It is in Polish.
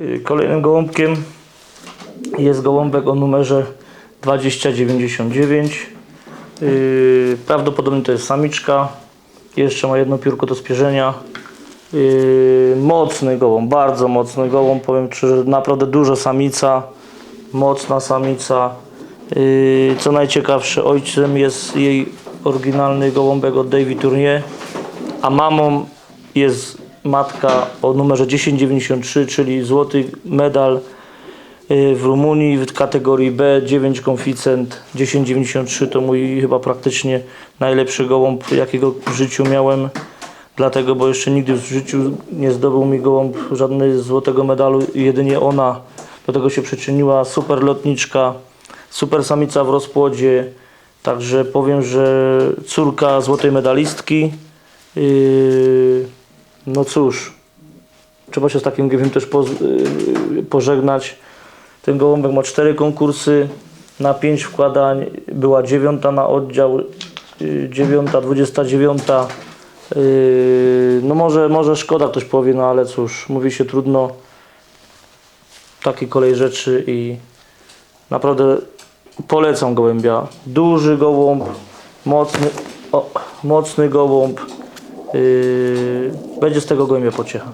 Y, Kolejnym gołąbkiem jest gołąbek o numerze 2099. Yy, Prawdopodobnie to jest samiczka. Jeszcze ma jedno piórko do spierzenia. Yy, Mocny gołąb, bardzo mocny gołąb. Powiem szczerze, naprawdę duża samica. Mocna samica. Co najciekawsze, ojcem jest jej oryginalny gołąbek od David Tournier, a mamą jest matka o numerze 1093, czyli złoty medal y, w Rumunii w kategorii B 9 konficent 1093 to mój chyba praktycznie najlepszy gołąb jakiego w życiu miałem. Dlatego, bo jeszcze nigdy w życiu nie zdobył mi gołąb żadnego złotego medalu jedynie ona. Do tego się przyczyniła super lotniczka super samica w rozpłodzie. Także powiem, że córka złotej medalistki yy, no cóż trzeba się z takim gołębiem też yy, pożegnać. Ten gołąbek ma cztery konkursy na pięć wkładań. Była dziewiąta na oddział, yy, dziewiąta, dwudziesta dziewiąta. Yy, no może, może szkoda ktoś powie, no ale cóż, mówi się trudno. Taki kolej rzeczy i naprawdę polecam gołębia. Duży gołąb, mocny, o, mocny gołąb. Yy, będzie z tego gołębia pociecha.